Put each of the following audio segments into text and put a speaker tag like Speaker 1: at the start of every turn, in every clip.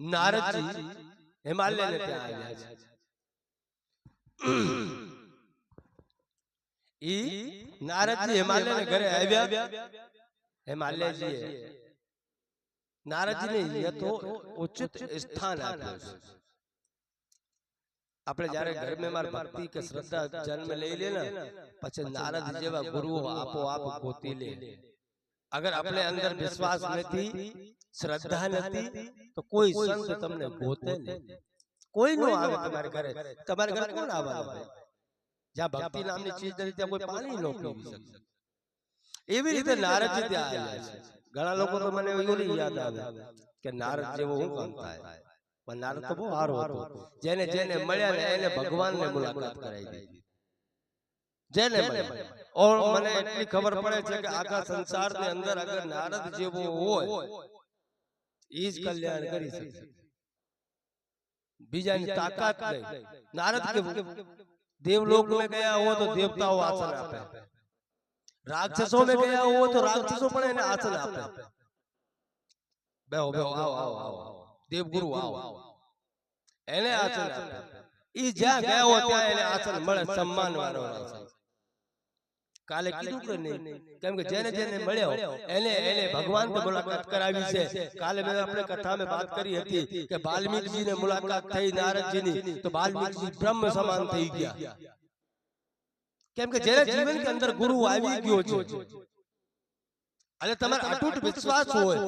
Speaker 1: નારદજી હિમાલયને ત્યાં આવ્યા છે. ઈ નારદજી હિમાલયને ઘરે આવ્યા. હિમાલયજીએ નારદજીને યથો ઉચિત સ્થાન આપ્યું છે. આપણે જ્યારે ઘરમાં માર ભક્તિ કે શ્રદ્ધા જન્મ લઈ લે ને પછી નારદ જેવા ગુરુઓ આપોઆપ ગોતી લે. અગર આપણે અંદર વિશ્વાસ નથી શ્રદ્ધા નથી તો કોઈ સંત તમને ગોતે નહીં કોઈ નો આવે તમારે ઘરે તમારે ઘરે કોણ આવવાનું જ્યાં ભક્તિ નામની ચીજ નથી ત્યાં કોઈ પાણી નો પીવી શકે એવી રીતે નારદ ત્યાં આવ્યા છે ઘણા લોકો તો મને એવું યાદ આવે કે નારદ જેવો હું કામ થાય પણ નારદ તો બહુ સારો હતો જેને જેને મળ્યા ને એને ભગવાનને મુલાકાત કરાવી દીધી જેને મળ્યા ઓર મને એટલી ખબર પડે છે કે આખા સંસારની અંદર અગર નારદ જેવો હોય ઈ જ કલ્યાણ કરી શકે બીજાની તાકાત નહીં નારદ કેવું દેવલોક में ગયા હો તો દેવતાઓ આસન આપે રાક્ષસો में ગયા હો તો રાક્ષસો પણ એને આસન આપે બેહો બેહો આવો આવો આવો દેવગુરુ આવો એને આસન આપે ઈ જ્યાં ગયા હો ત્યાં એને આસન મળે સન્માન વાળો આસન કાલે કીધું કે નહીં? કેમ કે જેને જેને મળ્યો. એને એને ભગવાન તો મુલાકાત કરાવી છે. કાલે મેં આપણે કથામાં વાત કરી હતી કે વાલ્મીકજી ને મુલાકાત થઈ નારદજીની તો વાલ્મીકજી બ્રહ્મ સમાન થઈ ગયા. કેમ કે જેને જીવન કે અંદર ગુરુ આવી ગયો છે. અને તમારે અટૂટ વિશ્વાસ હોય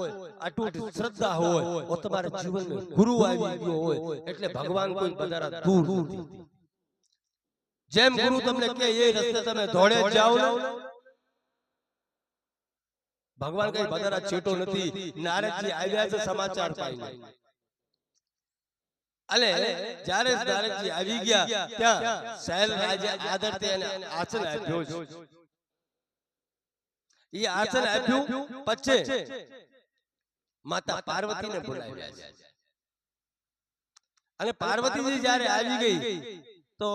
Speaker 1: અટૂટ શ્રદ્ધા હોય ઓ તમારા જીવનમાં ગુરુ આવી ગયો હોય. એટલે ભગવાન કોઈ વધારે દૂર નથી. જેમ ગુરુ તમને કે એ રસ્તે તમે દોડે જાઓ ભગવાન કઈ વધારે છેટો નથી નારદજી આવ્યા છે સમાચાર પાઈને. અલે જ્યારે નારદજી આવી ગયા ત્યાં સહેલ રાજે આદરથી અને આસન આપ્યો છે. એ આસન આપ્યું પછી માતા પાર્વતીને બોલાવ્યા છે. અને પાર્વતીજી જ્યારે આવી ગઈ તો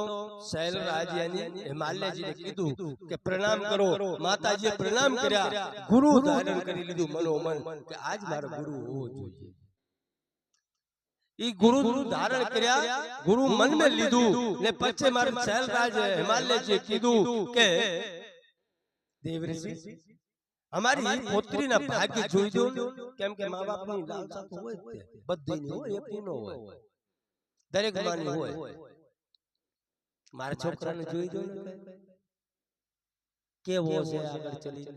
Speaker 1: શૈલરાજ્યની હિમાલયજીને કીધું કે પ્રણામ કરો. માતાજીએ પ્રણામ કર્યા. ગુરુ ધારણ કરી લીધું મનોમન કે આજ મારો ગુરુ હોવો જોઈએ. ઈ ગુરુ ધારણ કર્યા ગુરુ મન में લીધું ને પછી મારે શૈલરાજ હિમાલયજીએ કીધું કે દેવઋષિ અમારી પોત્રીના ભાગ્ય જોઈ દો. કેમ કે મા બાપની લાલસા તો હોય જ બધીની હોય એકની હોય. દરેક માની હોય. મારા છોકરાને જોઈ કઈ. કેવો છે આગળ ચલી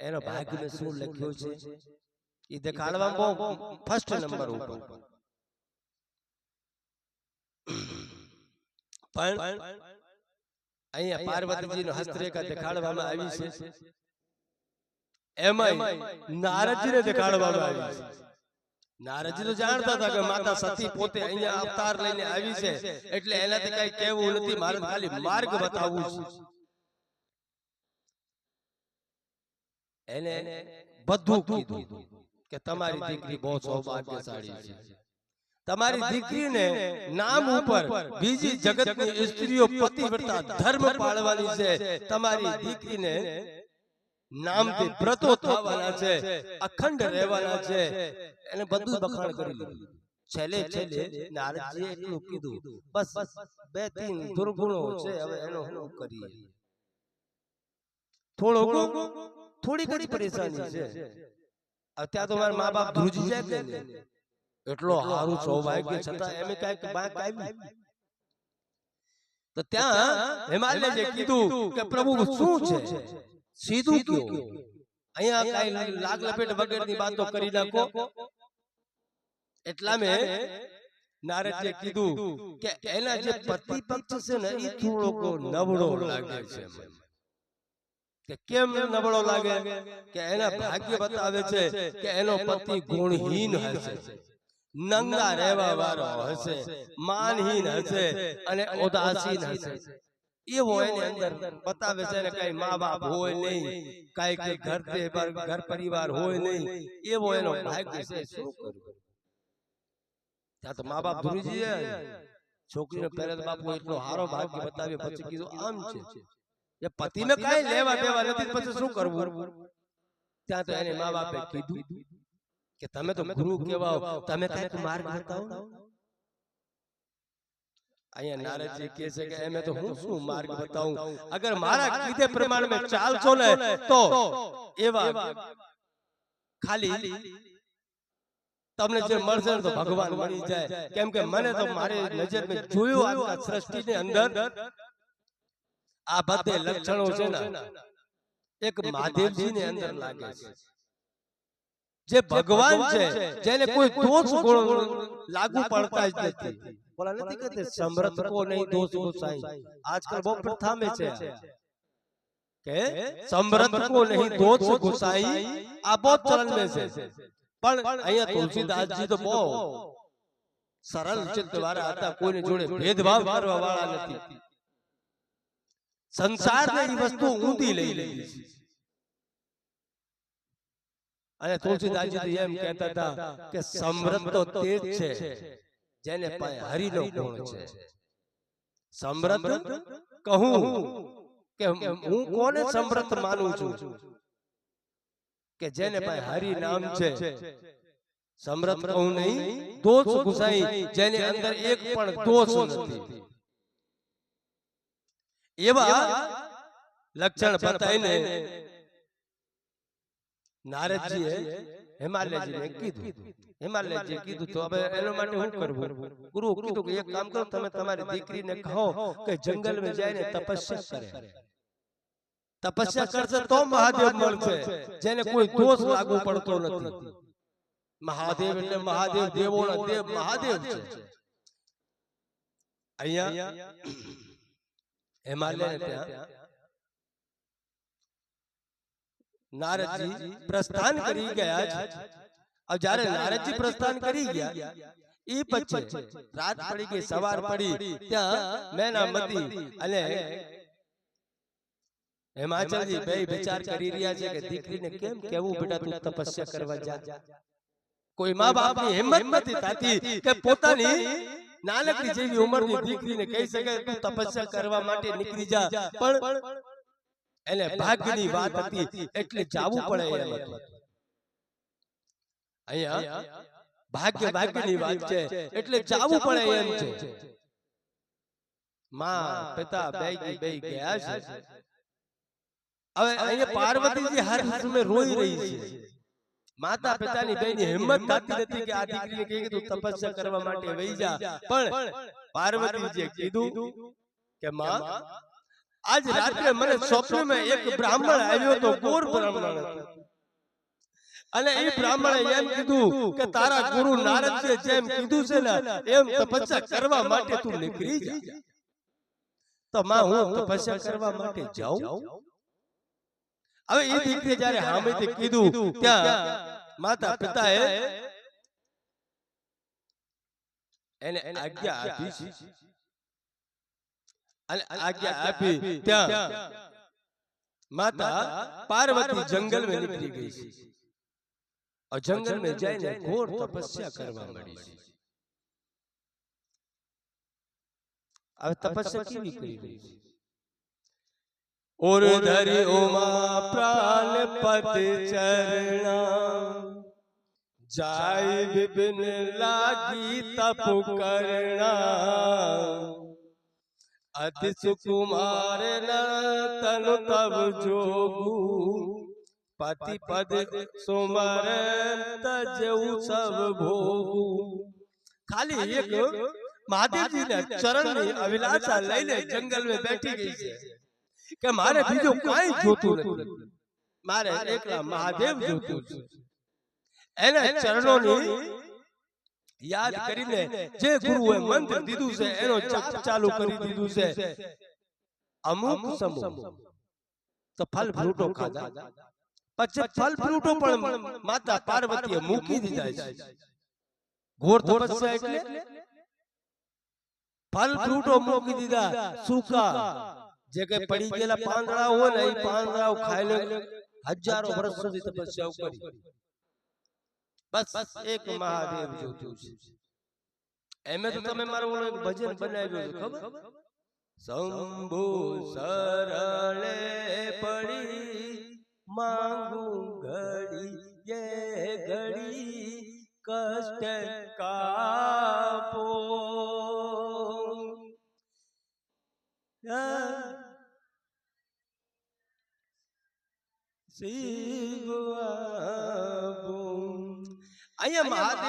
Speaker 1: એનો ભાગ્યને શું લખ્યો છે? એ દેખાડવામાં બહુ ફર્સ્ટ નંબર ઉપર. પણ અહીંયા પાર્વતીજીનો હસ્તરેખા દેખાડવામાં આવી છે. એમાં નારદજીને દેખાડવામાં આવી છે. નારદજી તો જાણતા હતા કે માતા સતી પોતે અહીંયા અવતાર લઈને આવી છે. એટલે એનાથી કઈ કહેવું નથી મારે ખાલી માર્ગ બતાવવું છે. એને બધું કીધું કે તમારી દીકરી બહુ સૌભાગ્યશાળી છે. તમારી દીકરીને નામ ઉપર બીજી જગતની સ્ત્રીઓ પતિવ્રતા ધર્મ પાળવાની છે. તમારી દીકરીને નામથી વ્રતો થવાના છે અખંડ રહેવાના છે એને બધું બખાણ કરી લીધું છેલ્લે છેલ્લે નારદજીએ એટલું કીધું બસ બે ત્રણ દુર્ગુણો છે હવે એનો હું કરીએ. થોડો થોડી ઘણી પરેશાની છે. અત્યારે તો મારા મા બાપ ધ્રુજી જાય કે એટલો સારું સૌભાગ્ય છતાં એમ કંઈક બાંક આવી તો ત્યાં હિમાલય કીધું કે પ્રભુ શું છે? સીધું કયો? અહીંયા કઈ લાગ લપેટ વગરની વાતો કરી નાખો. એટલા મેં નારદજીએ કીધું કે એના જે પતિ પક્ષ છે ને એ થોડોક નબળો લાગે છે કે કેમ નબળો લાગે? કે એના ભાગ્ય બતાવે છે કે એનો પતિ ગુણહીન હશે. નંગા રહેવા વાળો હશે માનહીન હશે અને ઉદાસીન હશે. એવો એની અંદર બતાવે છે ને કઈ મા બાપ હોય નહીં કઈ કઈ ઘર ઘર પરિવાર હોય નહીં એવો એનો ભાગ્ય છે. શું કરવું? ત્યાં તો મા બાપ ધુરીજી છોકરીનો પહેલા તો બાપુ એટલો હારો ભાગ્ય બતાવ્યો પછી કીધું આમ છે. એ પતિને કઈ લેવા દેવા નથી પછી શું કરવું? ત્યાં તો એને મા બાપે કીધું કે તમે તો ગુરુ કેવા તમે કંઈક માર્ગ બતાવો. અહીંયા નારદજી કહે છે કે એમે તો હું શું માર્ગ બતાવું? અગર મારા કીધે પ્રમાણે મે ચાલશો ને તો એવા ખાલી તમને જે મળશે ને તો ભગવાન મળી જાય. કેમ કે મને તો મારી નજર મે જોયું આ સૃષ્ટિની અંદર. આ બધે લક્ષણો છે ને એક મહાદેવજી ની અંદર લાગે છે. જે ભગવાન છે જેને કોઈ દોષ લાગુ પડતા જ નથી બોલા નથી કહેતે સમર્થ કો નહીં દોષ કો સાઈ આજકાલ બહુ પ્રથા મે છે કે સમર્થ કો નહીં દોષ કો સાઈ આ બહુ ચલણ મે છે પણ અહીંયા તુલસીદાસજી તો બહુ સરળ ચિત્ત વાળા હતા કોઈને જોડે ભેદભાવ કરવા વાળા નથી સંસાર ને એ વસ્તુ ઊંધી લઈ લીધી છે અને તુલસીદાસજી એમ કહેતા હતા કે સમૃદ્ધ તો તે જ છે જેને હરિનો ગુણ છે. સમૃદ્ધ કહું કે હું કોને સમૃદ્ધ માનું છું? કે જેને પાસે હરિ નામ છે. સમૃદ્ધ કહું નહીં દોષ ગુસાઈ જેની અંદર એક પણ દોષ નથી. એવા લક્ષણ બતાવીને નારદજીએ હિમાલયજીને કીધું. હિમાલયજીએ કીધું તો હવે એના માટે શું કરવું ગુરુ કીધું કે એક કામ કરો તમે તમારી દીકરીને કહો કે જંગલમાં જઈને તપસ્યા કરે. તપસ્યા કરશે તો મહાદેવ મળશે. જેને કોઈ દોષ લાગુ પડતો નથી. મહાદેવ એટલે મહાદેવ દેવોના દેવ મહાદેવ છે. અહીંયા હિમાલય ત્યાં નારદજી પ્રસ્થાન કરી ગયા છે. જ્યારે નારદજી પ્રસ્થાન કરી ગયા એ પછી રાત પડી ગઈ સવાર પડી ત્યાં મેનામતી અને હિમાચલજી બે વિચાર કરી રહ્યા છે કે દીકરીને કેમ કેવું બેટા તું તપસ્યા કરવા જા? કોઈ મા બાપની હિંમત નથી થતી કે પોતાની નાનકડી જેવી ઉંમરની દીકરીને કહી શકે તું તપસ્યા કરવા માટે નીકળી જા. પણ એને ભાગ્યની વાત હતી એટલે જવું પડે એમ હતું. અહીંયા ભાગ્ય ભાગ્યની વાત છે એટલે જવું પડે એમ છે. માં પિતા બે બે ગયા છે. હવે અહીંયા પાર્વતીજી હર સમય રોઈ રહી છે. માતા પિતાની બેની હિંમત થતી નથી કે આ દીકરીએ કહે કે તપસ્યા કરવા માટે વહી જા. પણ પાર્વતીજીએ કીધું કે માં આજ રાત્રે મને સ્વપ્નમાં એક બ્રાહ્મણ આવ્યો તો ગોર બ્રાહ્મણ હતો. અને એ બ્રાહ્મણે એમ કીધું કે તારા ગુરુ નારદ જેમ કીધું છે ને એમ તપસ્યા કરવા માટે તું નીકળી જા. તો માં હું તપસ્યા કરવા માટે જાઉં? હવે એ દીકરી જ્યારે હામેથી કીધું ત્યાં માતા પિતાએ એને આજ્ઞા આપી છે. આપી ત્યાં માતા પાર્વતી જંગલ में निकली गई थी और जंगल में जाने घोर तपस्या करवा મળી थी अब तपस्या की भी રહી गई और धरी उमा प्राण पद चरणा। जाय विपिन लागी तप करना। અતિ સુકુમાર તનુ તબ જોગું. પતિ પદ સુમર તજ સબ ભોગું. ખાલી એક મહાદેવજી ને ચરણની અભિલાષા લઈને જંગલમાં બેઠી ગઈ છે. કે મારે બીજું કઈ જોતું નથી. મારે એકલા મહાદેવ જોતું છું. એને ચરણોની યાદ કરીને જે ગુરુએ મંત્ર દીધું છે એનો જાપ ચાલુ કરી દીધું છે. અમુક સમૂહ તો ફલ ફ્રૂટો ખાધા પછી ફલ ફ્રૂટો પણ માતા પાર્વતીએ મૂકી દીધા છે. ઘોર તપસ્યા એટલે ફલ ફ્રૂટો મૂકી દીધા સૂકા. જે કઈ પડી ગયેલા પાંદડા હોય ને એ પાંદડાઓ ખાઈને હજારો વર્ષ સુધી તપસ્યા કરી. બસ એક મહાદેવ જોતું છે એમે તો તમે મારું એક ભજન બનાવ્યું છે ખબર? શંભુ સરળે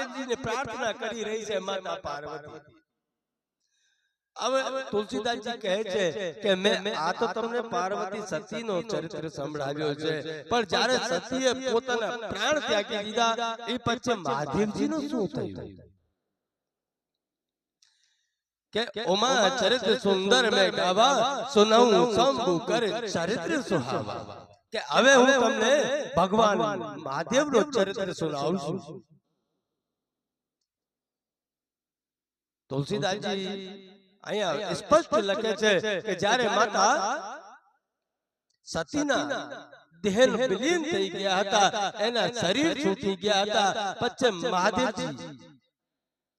Speaker 1: મહાદેવજીને પ્રાર્થના કરી રહી છે માતા પાર્વતી. હવે તુલસીદાસજી કહે છે કે મેં આ તો તમને પાર્વતી સતીનો ચરિત્ર સંભળાવ્યો છે. પણ જ્યારે સતીએ પોતાના પ્રાણ ત્યાગી દીધા એ પછી મહાદેવજીનું શું થયું? કે ઉમા ચરિત્ર સુંદર મેં ગાવા સુનવું શંભુ કરે ચરિત્ર સુહાવા. કે હવે હું તમને ભગવાન મહાદેવનો ચરિત્ર સુનાવું છું. તુલસીદાસજી અહીંયા સ્પષ્ટ લખે છે કે જ્યારે માતા સતીના દેહ વિલીન થઈ ગયા હતા એના શરીર છૂટી ગયા હતા પછી મહાદેવજી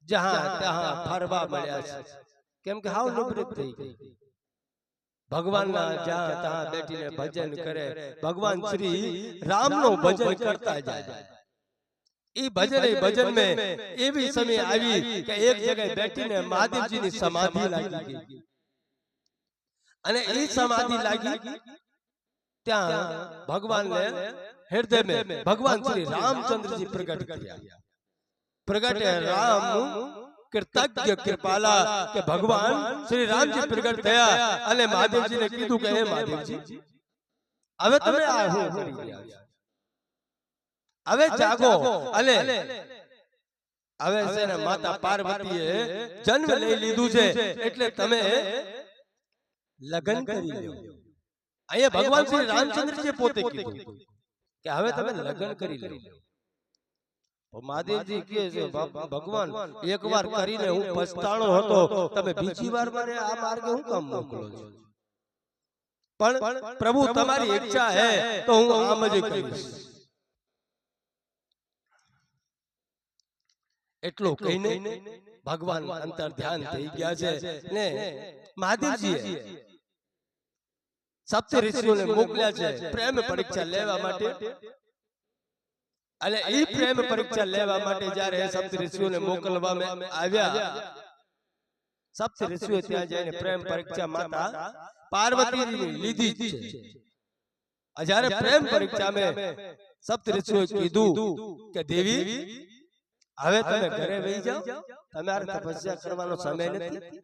Speaker 1: જહાં ત્યાં ફરવા મળ્યા છે. કેમ કે હાવ નિવૃત્ત થઈ ગઈ ભગવાનના જ્યાં ત્યાં બેઠીને ભજન કરે ભગવાન શ્રી રામનું ભજન કરતા જાય. ઈ ભજન ઈ ભજન में એવી સમય આવી કે એક જગ્યાએ બેઠીને મહાદેવજીની સમાધિ લાગી ગઈ અને ઈ સમાધિ લાગી ત્યાં ભગવાનને હૃદયમાં ભગવાન શ્રી રામચંદ્રજી પ્રગટ થયા પ્રગટ રામ કૃતજ્ઞ કૃપાલા કે ભગવાન શ્રી રામજી પ્રગટ થયા અને મહાદેવજીને કીધું કે હે મહાદેવજી હવે તમે આ શું કરી રહ્યા છો હવે જાગો. અને હવે છે ને માતા પાર્વતીએ જન્મ લઈ લીધું છે એટલે તમે લગ્ન કરી લો અહીંયા ભગવાન શ્રી રામચંદ્રજી પોતે કીધું કે હવે તમે લગ્ન કરી લો મહાદેવજી કહે છે "ભ- ભગવાન એકવાર કરીને હું પસ્તાણો હતો તમે બીજી વાર મારે આ માર્ગે હું કામ મોકલો છો? પણ પ્રભુ તમારી ઈચ્છા હે તો હું આમ જ કરીશ. એટલું કહીને ભગવાન અંતર ધ્યાન થઈ ગયા છે. ને મહાદેવજી સપ્ત ઋષિઓને મોકલ્યા છે. પ્રેમ પરીક્ષા લેવા માટે. અને એ પ્રેમ પરીક્ષા લેવા માટે જ્યારે સપ્ત ઋષિઓને મોકલવામાં આવ્યા. સપ્ત ઋષિઓ ત્યાં જઈને પ્રેમ પરીક્ષા માતા પાર્વતીની લીધી છે. જ્યારે પ્રેમ પરીક્ષામાં સપ્ત ઋષિઓએ કીધું કે દેવી હવે તમે ઘરે વહી જાઓ? તમારે તપસ્યા કરવાનો સમય નથી?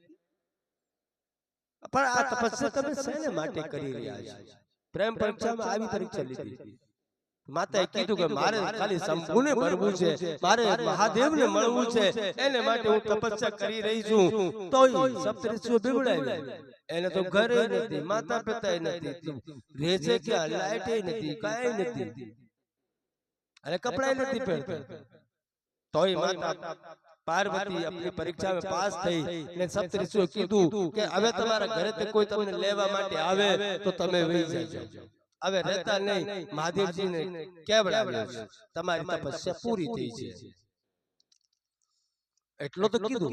Speaker 1: પણ આ તપસ્યા તમે શેને માટે કરી રહ્યા છો? પ્રેમ પરીક્ષામાં આવી પરીક્ષા લીધી માતાએ કીધું કે મારે ખાલી શંભુને મળવું છે. મારે મહાદેવને મળવું છે. એને માટે હું તપસ્યા કરી રહી છું. તોય સપ્તઋષિઓ બીવડાવી એને તો ઘરે નથી. માતા પિતા નથી. રહે છે ક્યાં? લાઈટ નથી. કાંઈ નથી. અને કપડાય નથી પહેરતા તોય માતા પાર્વતી આપણી પરીક્ષામાં પાસ થઈ ને સપ્તઋષિઓ કીધું કે હવે તમારા ઘરેથી કોઈ તમને લેવા માટે આવે તો તમે વહી જજો. હવે રહેતા નહીં મહાદેવજીને કેવડાવ્યા છે. તમારી તપસ્યા પૂરી થઈ છે. એટલું તો કીધું.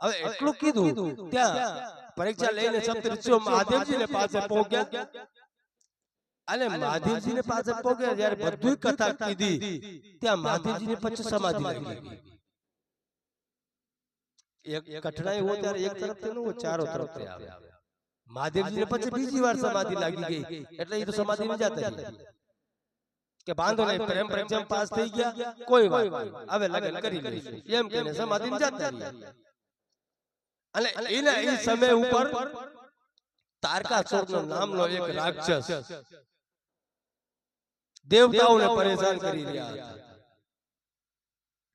Speaker 1: હવે એટલું કીધું ત્યાં પરીક્ષા લઈને સપ્તઋષિઓ મહાદેવજીને પાસે પહોંચ્યા. અને મહાદેવજીને પાસે પહોંચ્યા જયારે બધું કથા કીધી ત્યાં મહાદેવજીને પછી સમાધિ એક કઠણાઈ હોય ત્યારે એક તરફથી ન ચારો તરફથી આવે. મહાદેવજીને પછી બીજી વાર સમાધિ લાગી ગઈ. એટલે એ તો સમાધિ માં જતા કે બાંધો નહીં પ્રેમ પરીક્ષા પાસ થઈ ગયા કોઈ વાત હવે લગ્ન કરી લઈશું એમ કહીને સમાધિ માં જતા અને એના એ સમય ઉપર તારકાસુર નો નામનો એક રાક્ષસ. દેવતાઓને પરેશાન કરી રહ્યા હતા.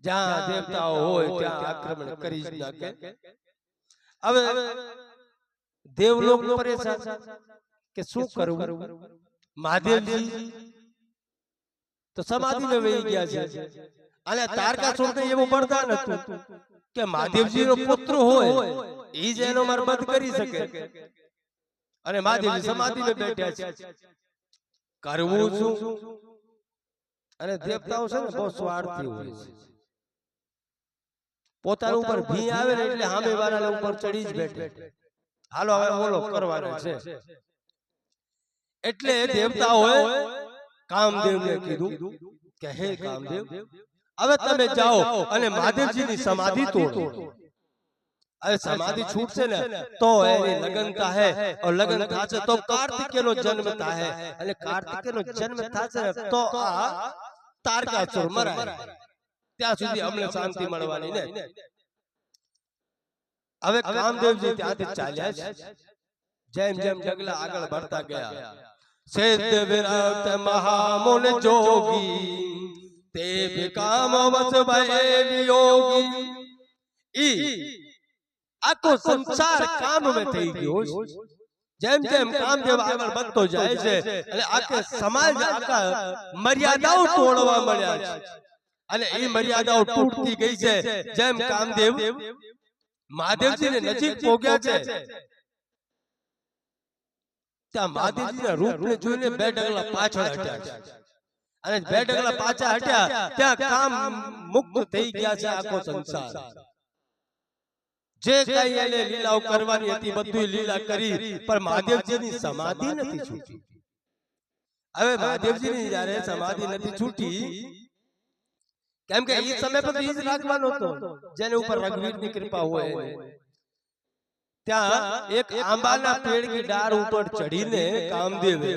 Speaker 1: જ્યાં દેવતાઓ હોય ત્યાં આક્રમણ કરી જ નાખે હવે દેવલોક પરેશાન કે શું કરવું? મહાદેવજી તો સમાધિમાં વહી ગયા છે. અને તારકા ને એવું વરદાન હતું કે મહાદેવજી નો પુત્ર હોય એ જ એનો મરમત કરી શકે. અને મહાદેવજી સમાધિ ને બેઠ્યા છે. કરવું છું. અને દેવતાઓ છે ને બહુ સ્વાર્થી હોય છે. પોતાના ઉપર ભી આવે ને એટલે સામે વાળા ઉપર ચડી જ બેઠે. હાલો હવે બોલો કરવાનો છે. એટલે દેવતાઓએ કામદેવને કીધું કે હે કામદેવ હવે તમે જાઓ અને મહાદેવજીની સમાધિ તોડો. समाधि छूट से ने? तो एनी लगनता है? और लगन था से तो कार्तिके नो। जन्म કાર્તિકે નો જન્મ થા છે તો આ તારકાસુર મરાય ત્યાં સુધી અમને શાંતિ મળવાની ને હવે કામદેવજી ત્યાંથી ચાલ્યા છે જેમ જેમ જગલા આગળ ભરતા ગયા સિદ્ધ વિરત મહામુન જોગી તે ભી કામ વસ ભય યોગી ઈ આખો સંસાર કામ મે થઈ ગયો. જેમ જેમ કામદેવ આગળ વધતો જાય છે. એટલે આખે સમાજ આખા મર્યાદાઓ તોડવા મળ્યા છે. અને એ મર્યાદાઓ તૂટતી ગઈ છે. જેમ કામદેવ મહાદેવજીને નજીક પોગ્યા છે. ત્યાં મહાદેવજીના રૂપને જોઈને બે ડગલા પાછળ હટ્યા છે. અને બે ડગલા પાછા હટ્યા. ત્યાં કામ મુક્ત થઈ ગયા છે આખો સંસાર. જે કઈ એને લીલાઓ કરવાની હતી બધું લીલા કરી પણ મહાદેવજીની સમાધિ નથી છૂટી. હવે મહાદેવજીની જયારે સમાધિ નથી છૂટી કેમ કે એ સમય પર ઈજ રાખવાનો હતો જેને ઉપર રઘુવીરની કૃપા હોય. ત્યાં એક આંબાના પેડની ડાળ ઉપર ચડીને કામદેવે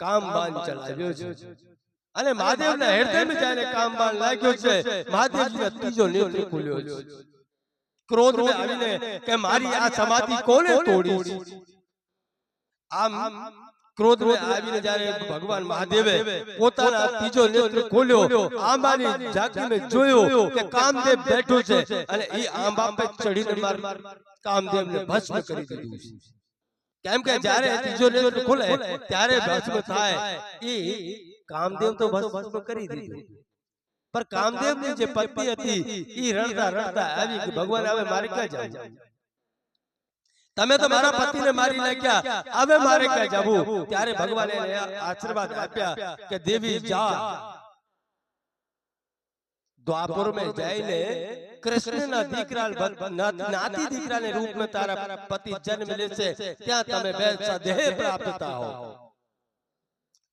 Speaker 1: કામબાન ચલાવ્યો છે. અને મહાદેવના હૃદયમાં કામ કામબાન લાગ્યો છે મહાદેવજીનો ત્રીજો નેત્ર ખુલ્યો છે. ક્રોધ આવીને કે મારી આ સમાધિ કોને તોડી? છે આમ ક્રોધમાં આવીને જ્યારે ભગવાન મહાદેવે પોતાના ત્રીજો નેત્ર ખોલ્યો આંબાની ઝાંખીને જોયો કે કામદેવ બેઠો છે અને એ આંબા પર ચડીને માર કામદેવને ભસ્મ કરી દીધું છે. કેમ કે જ્યારે ત્રીજો નેત્ર ખુલે ત્યારે ભસ્મ થાય. એ કામદેવ તો ભસ્મ કરી દીધું પર કામદેવની જે પત્ની હતી ઈ રડતા રડતા આવી કે ભગવાન હવે મારે ક્યાં જવું તમે તો મારા પતિને મારી નાખ્યા હવે મારે ક્યાં જવું ત્યારે ભગવાને એને આશીર્વાદ આપ્યા કે દેવી જા દ્વાપર में જઈને કૃષ્ણના દીકરા ભ- ના- નાતી દીકરાને રૂપમાં તારા પતિ જન્મ લેશે ત્યાં તમે બે સદેહ પ્રાપ્ત થાઓ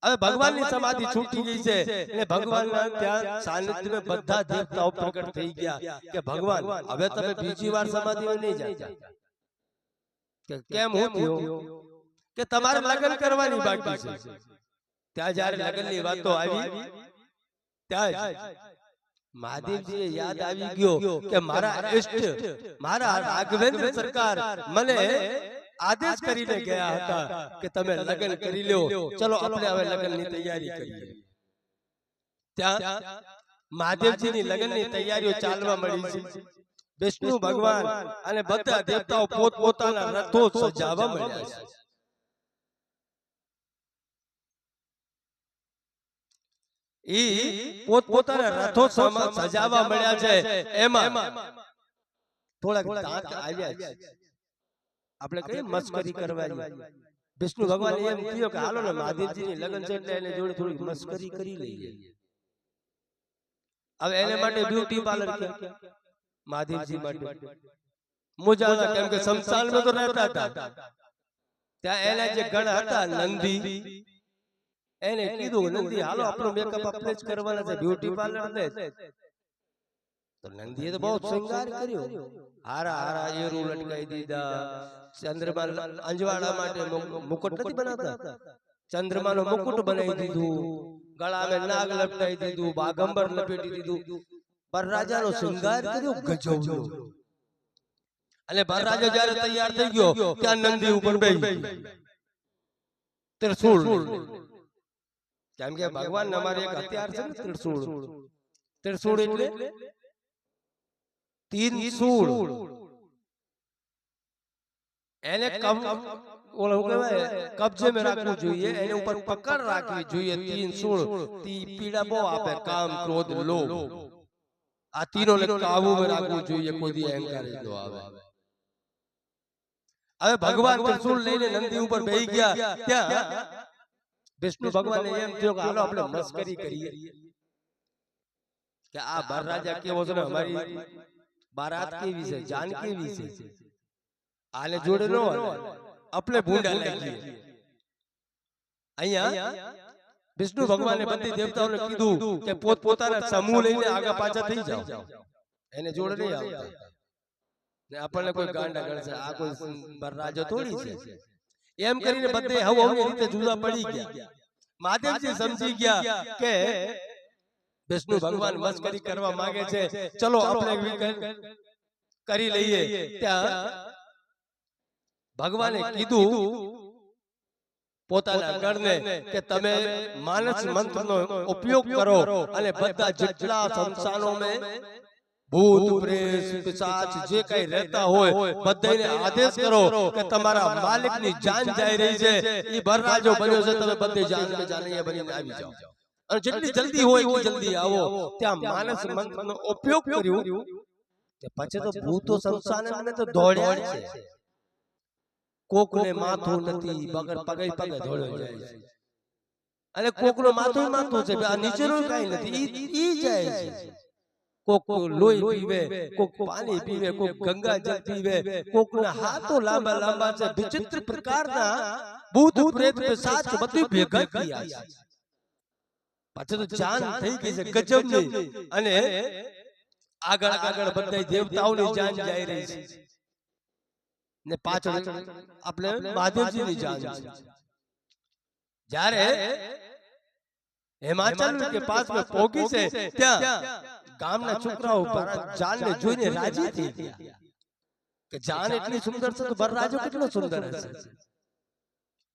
Speaker 1: હવે ભગવાનની સમાધિ છૂટી ગઈ છે. એટલે ભગવાનના ત્યાં સાનિધ્યમાં બધા દેવતાઓ પ્રગટ થઈ ગયા કે ભગવાન હવે તમે બીજી વાર સમાધિમાં નહીં જાય કે કેમ હું થયો કે તમારે લગ્ન કરવાની બાકી છે. ત્યાં જ્યારે લગ્નની વાતો આવી ત્યાં મહાદેવજી યાદ આવી ગયો કે મારા ઇષ્ટ મારા રાઘવેન્દ્ર સરકાર મને આદેશ કરીને ગયા હતા કે તમે લગ્ન કરી લો ચલો આપણે હવે લગ્નની તૈયારી કરીએ. ત્યાં મહાદેવજીની લગ્નની તૈયારીઓ ચાલવા મળી છે. વિષ્ણુ ભગવાન અને બધા દેવતાઓ પોત પોતાના રથો સજાવવા મળ્યા છે. ઈ પોત પોતાના રથો સજાવવા મળ્યા છે. એમાં થોડાક આવ્યા છે. આપણે કઈ મસ્કરી કરવાની. વિષ્ણુ ભગવાન એમ કહ્યું કે હાલો ને મહાદેવજીની લગ્ન છે એટલે એને જોડે થોડી મસ્કરી કરી લઈએ. હવે એને માટે બ્યુટી પાર્લર કે મહાદેવજી માટે. મુજાના કેમ કે સંસારમાં તો રહેતા હતા. ત્યાં એના જે ગણ હતા નંદી એને કીધું નંદી હાલો આપણો મેકઅપ આપણે જ કરવાના છે બ્યુટી પાર્લર ને તો નંદીએ તો બહુ શૃંગાર કર્યો. હારા હારા એરુ લટકાઈ દીધા. ચંદ્રમા અંજવાળા માટે મુકુટ નથી બનાવતા. ચંદ્રમાનો મુકુટ બનાવી દીધું. ગળામાં નાગ લપટાઈ દીધું. બાગંબર લપેટી દીધું. બરરાજાનો શૃંગાર કર્યો ગજબનો અને બરરાજો જ્યારે તૈયાર થઈ ગયો ત્યાં નંદી ઉપર બેહી ત્રિશુળ. કેમ કે ભગવાન અમારે એક હથિયાર છે ને ત્રિશુળ. ત્રિશૂળ. એટલે તીન સૂળ એને કબ ઓલો શું કહેવાય કબજે में રાખવું જોઈએ એને ઉપર પકડ રાખવી જોઈએ તીન સૂળ તી પીડા બહુ આપે કામ ક્રોધ લોભ આ તીનોને કાબૂમાં રાખવું જોઈએ કોઈ દી અહંકાર જ ન આવે હવે ભગવાન ત્રિશૂળ લઈને નંદી ઉપર બેહી ગયા ત્યાં વિષ્ણુ ભગવાને એમ થયો કે હાલો આપણે મસ્કરી કરીએ કે આ બાર રાજા કેવો છે ને અમારી બારાત કેવી છે જાન કેવી છે આને જોડે નો. આપણે ભૂંડા લાગીએ અહીંયા વિષ્ણુ ભગવાને બધી દેવતાઓને કીધું કે પોત પોતાના સમૂહ લઈને આગળ પાછા થઈ જાઓ એને જોડે નહીં આવતા ને આપણને કોઈ ગાંડા ગણશે આ કોઈ રાજો થોડી છે એમ કરીને બધે હવ હવની રીતે જુદા પડી ગયા મહાદેવજી સમજી ગયા કે વિષ્ણુ ભગવાન મસ્કરી કરવા માંગે છે. ચલો આપણે કરી લઈએ. ત્યાં ભગવાને કીધું પોતાના ગણને કે તમે માનસ મંત્રનો ઉપયોગ કરો અને બધા જેટલા સંસારોમાં ભૂત પ્રેત પિશાચ જે કઈ રહેતા હોય બધાને આદેશ કરો કે તમારા માલિકની જાન જઈ રહી છે. ઈ ભરવાજો બન્યો છે તમે બધે જાન મે જાનીએ બનીને આવી જાઓ. અને જેટલી જલ્દી હોય એટલી જલ્દી આવો. ત્યાં માનસ મંત્રનો ઉપયોગ કર્યો. તે પછી તો ભૂતો સંસારને તો દોડ્યા છે. કોકને માથું નથી બગર પગે પગે દોડ્યો જાય છે. અને કોકનો માથું માથું છે આ નીચેનું કઈ નથી. ઈ ઈ જાય છે. કોક લોહી પીવે કોક પાણી પીવે કોક ગંગા જળ પીવે. કોકના હાથો લાંબા લાંબા છે વિચિત્ર પ્રકારના ભૂત પ્રેત પિશાચ બધું ભેગા કર્યા છે. પછી તો જાન થઈ ગઈ છે ગજબની. અને આગળ આગળ બધા દેવતાઓની જાન જઈ રહી છે. ને પાછળ આપણે મહાદેવજીની જાન છે. જ્યારે હિમાચલ કે પાસમાં પહોંચી છે ત્યાં ગામના છોકરાઓ જાનને જોઈને રાજી થઈ ગયા. કે જાન એટલી સુંદર છે તો બરરાજો કેટલો સુંદર હશે?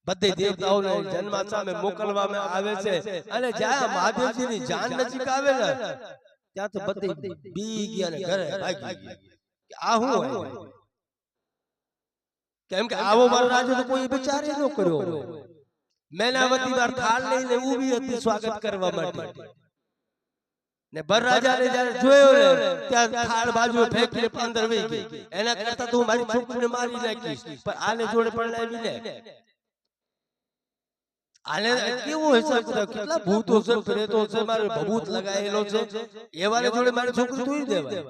Speaker 1: બધે દેવતાઓને જન્મા સામે મોકલવામાં આવે છે. અને જ્યાં મહાદેવજીની જાન નજીક આવે ને ત્યાં તો બધી બી ગયા ને ઘરે ભાગી ગયા. આ શું હોય? કેમ કે આવો બરરાજો તો કોઈ વિચારે ન કર્યો મેનાવતી વાર થાળ લઈને ઊભી હતી સ્વાગત કરવા માટે. ને બરરાજાને જ્યારે જોયો ને ત્યાં થાળ બાજુ ફેંકી અંદર વહી ગઈ એના કરતા તું મારી છોકરીને મારી નાખીશ. પણ આને જોડે પરણાવી લે. આને કેવો હિસાબ કિતાબ કેટલા ભૂતો છે પ્રેતો છે મારે ભભૂત લગાયેલો છે. એવાને જોડે મારે છોકરી તોડી દેવાય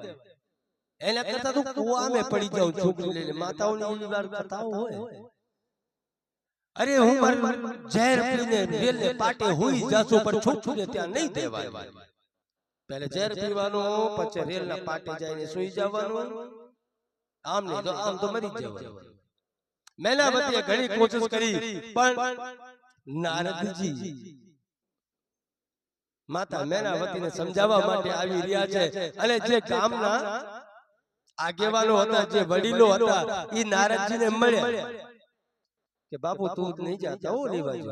Speaker 1: એના કરતા તો કુવામે પડી જાઉં છોકરી લઈને. માતાઓની એવી વાર કથાઓ હોય. અરે હું મારે ઝેર પીને રેલને પાટે હોઈ જાશું પર છોકરીને ત્યાં નહીં દેવાય પહેલે ઝેર પીવાનું પછી રેલના પાટે જઈને સુઈ જવાનું. આમ નહીં તો આમ તો મરી જવાનું. મેનાવતીએ ઘણી કોશિશ કરી પણ નારદજી માતા મેનાવતીને સમજાવવા માટે આવી રહ્યા છે. અને જે ગામના આગેવાનો હતા જે વડીલો હતા એ નારદજીને મળ્યા કે બાપુ તું નહીં જાતા ઓલી બાજુ.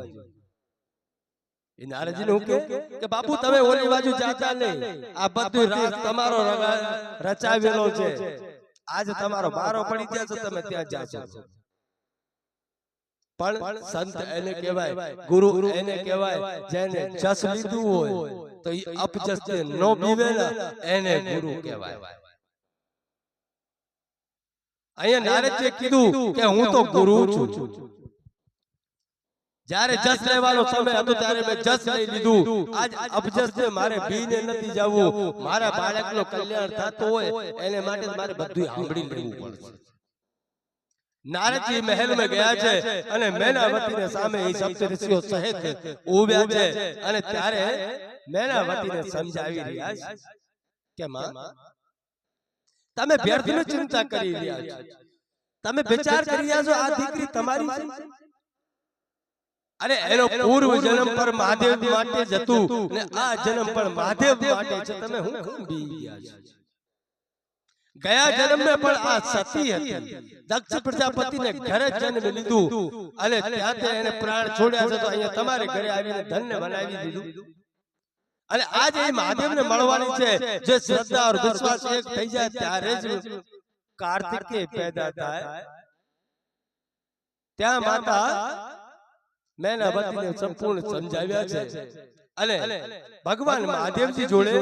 Speaker 1: એ નારદજી નું કે કે બાપુ તમે ઓલી બાજુ જાતા નહીં. આ બધું રાત તમારો રચાવેલો છે. આજ તમારો બારો પડી ગયા છે તમે ત્યાં જાશો પણ સંત એને કહેવાય ગુરુ એને કહેવાય જેને જસ લીધું હોય તો એ અપજસ નો પીવે એને ગુરુ કહેવાય. અહીંયા નારદજીએ કીધું કે હું તો ગુરુ છું. જ્યારે જસ લેવાનો સમય હતો ત્યારે મેં જસ લઈ લીધું. આજ અપજસ છે મારે બીને નથી જવું. મારા બાળકનો કલ્યાણ થતો હોય એને માટે મારે બધું સાંભળી લેવું પડશે. નારદજી મહેલમાં ગયા છે અને મેનાવતીને સામે એ સપ્તઋષિઓ સહિત ઉભ્યા છે અને ત્યારે મેનાવતીને સમજાવી રહ્યા છે. કે માં તમે વ્યર્થની ચિંતા કરી રહ્યા છો. તમે વિચાર કરી રહ્યા છો આ દીકરી તમારી છે? અરે એનો પૂર્વ જન્મ પર મહાદેવ માટે જતું હતું ને આ જન્મ પર મહાદેવ માટે છે. તમે હું કેમ બી ગયા છો? ગયા જન્મે પણ આ સતી હતી. દક્ષ પ્રજાપતિને ઘરે જન્મ લીધું. અને ત્યાં એને પ્રાણ છોડ્યા છે તો અહીંયા તમારે ઘરે આવીને ધન્ય બનાવી દીધું. અને આજે એ મહાદેવને મળવાની છે. જે શ્રદ્ધા ઓર વિશ્વાસ એક થઈ જાય ત્યારે જ કાર્તિકે પેદા થાય. ત્યાં માતા મેનાવતીને સંપૂર્ણ સમજાવ્યા છે. અને ભગવાન મહાદેવજી જોડે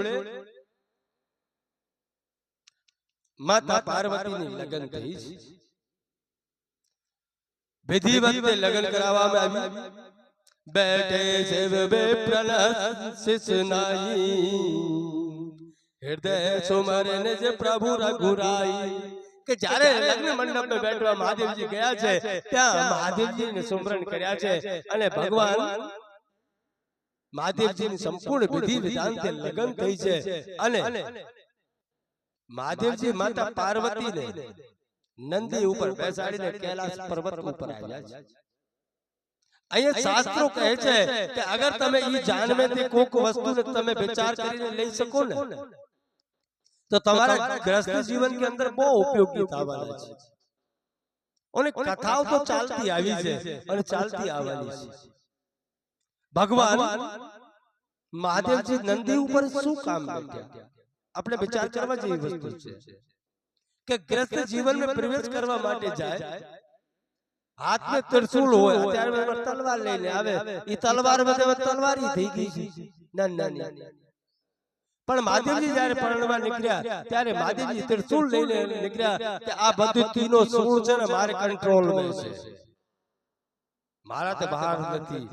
Speaker 1: માતા પાર્વતીની લગ્ન થઈ છે. વિધિવત લગ્ન કરાવવામાં આવી. બેઠે શિવ વિપ્રન શિશનાઈ. હૃદય સુમરે નિજ પ્રભુ રઘુરાઈ. કે જ્યારે લગ્ન મંડપમાં બેઠવા મહાદેવજી ગયા છે ત્યાં મહાદેવજીને સુમરણ કર્યા છે અને ભગવાન મહાદેવજીની સંપૂર્ણ વિધિ વિધાન લગ્ન થઈ છે અને મહાદેવજી માતા પાર્વતીને નંદી ઉપર બેસાડીને કૈલાસ પર્વત ઉપર આવ્યા છે અહીંયા શાસ્ત્રો કહે છે કે અગર તમે ઈ જાનમેથી કોક વસ્તુને તમે વિચાર કરીને લઈ શકો ને તો તમારા ગ્રસ્ત જીવન કે અંદર બહુ ઉપયોગી થવાના છે અને કથાઓ તો ચાલતી આવી છે અને ચાલતી આવવાની છે ભગવાન મહાદેવજી નંદી ઉપર શું કામ બેઠા આપણે વિચાર કરવા જેવી વસ્તુ છે. કે ગ્રસ્ત જીવનમાં પ્રવેશ કરવા માટે જાય. હાથમાં ત્રિશુલ હોય ત્યારે તલવાર લઈને આવે. એ તલવાર બધે તલવારી થઈ ગઈ છે. ના ના પણ મહાદેવજી જયારે પરણવા નીકળ્યા ત્યારે મહાદેવજી ત્રિશુલ લઈને નીકળ્યા કે આ બધું તીનો સૂળ છે ને મારે કંટ્રોલ છે. મારા તો બહાર નથી.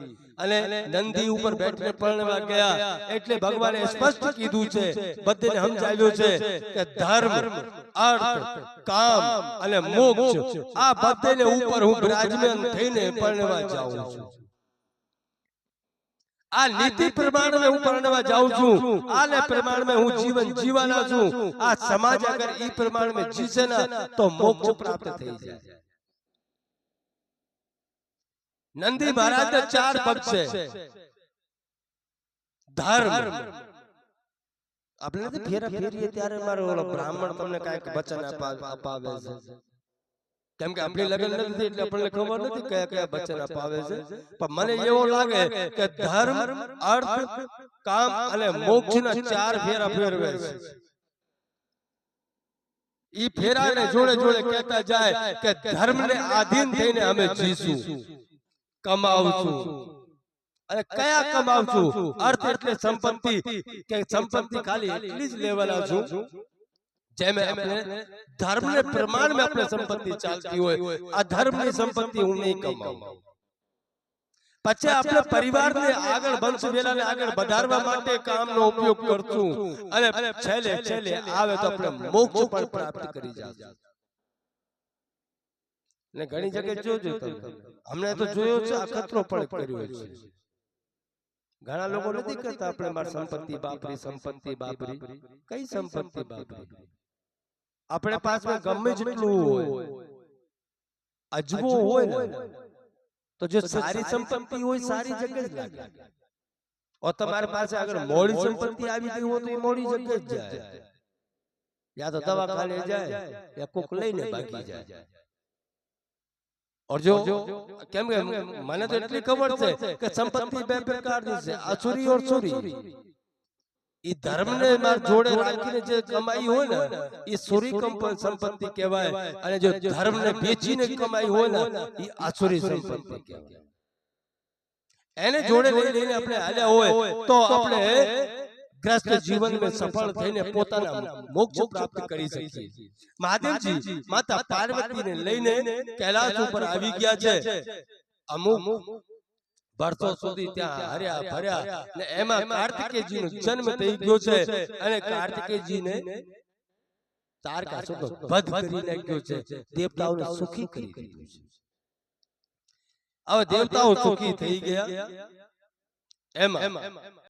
Speaker 1: અને નંદી ઉપર બેઠને પરણવા ગયા. એટલે ભગવાને સ્પષ્ટ કીધું છે બધેને સમજાવ્યું છે કે ધર્મ અર્થ કામ અને મોક્ષ. આ બધેને ઉપર હું બિરાજમાન થઈને પરણવા જાઉં છું. આ નીતિ પ્રમાણે હું પરણવા જાઉં છું. આને પ્રમાણે હું જીવન જીવાના છું. આ સમાજ અગર ઈ પ્રમાણે જીસે ના તો મોક્ષ પ્રાપ્ત થઈ જાય. નંદી મહારાજ ચાર પગ છે. ધર્મ. આપણે નથી ફેરા ફેરીએ ત્યારે મારો ઓલો બ્રાહ્મણ તમને કાંઈક વચન અપાવે છે. કેમ કે આપણી લગ્ન નથી એટલે આપણને ખબર નથી કયા કયા વચન અપાવે છે. પણ મને એવો લાગે કે ધર્મ અર્થ કામ અને મોક્ષના ચાર ફેરા ફેરવે છે. ઈ ફેરાને જોડે જોડે કહેતા જાય કે ધર્મને આધીન થઈને અમે જીશું. કમાવશું અને કયા કમાવશું અર્થ એટલે સંપત્તિ કે સંપત્તિ ખાલી એટલી જ લેવાના છું જેમ આપણે ધર્મને પ્રમાણમાં આપણે સંપત્તિ ચાલતી હોય આ ધર્મની સંપત્તિ હું નહીં કમાવું પછી આપણે પરિવારને આગળ વંશ વેલાને આગળ વધારવા માટે કામનો ઉપયોગ કરશું અને છેલ્લે છેલ્લે આવે તો આપણે મોક્ષ પણ પ્રાપ્ત કરી જશું ને ઘણી જગ્યાએ જોજો તમે. તો જોયો છે અખતરો પણ કર્યો છે. ઘણા લોકો નથી કરતા આપણે મારી સંપત્તિ બાપરી સંપત્તિ બાપરી. કઈ સંપત્તિ બાપરી? આપણે પાસમાં ગમે જેટલું હોય. અજવો હોય ને. તો જો સારી સંપત્તિ હોય સારી જગ્યા જ લાગે. और તમારી પાસે આગળ મોડી સંપત્તિ આવી ગઈ હોય તો એ મોડી જગ્યા જ જાય. યા તો દવાખાને જાય યા કોક લઈને ભાગી જાય. और जो કેમ કે મને તો એટલી ખબર છે કે સંપત્તિ બે પ્રકારની છે અસુરી और સુરી ઈ ધર્મને માર જોડે રાખીને જે કમાઈ હોય ને ઈ સુરી કંપ- સંપત્તિ કહેવાય અને જો ધર્મને વેચીને કમાઈ હોય ને ઈ આસુરી સંપત્તિ કહેવાય એને જોડે લઈ લઈને આપણે હાલ્યા હોય તો આપણે ગ્રસ્ત જીવનમાં સફળ થઈને પોતાના મોક્ષ પ્રાપ્ત કરી શકીએ મહાદેવજી માતા પાર્વતીને લઈને કૈલાસ ઉપર આવી ગયા છે. અમુક વર્ષો સુધી ત્યાં હર્યા ભર્યા ને એમાં કાર્તિકેયજીનો જન્મ થઈ ગયો છે અને કાર્તિકેયજીને તારકાસુરનો વધ કરી નાખ્યો છે. દેવતાઓને સુખી કરી દીધું છે. હવે દેવતાઓ સુખી થઈ ગયા. એમાં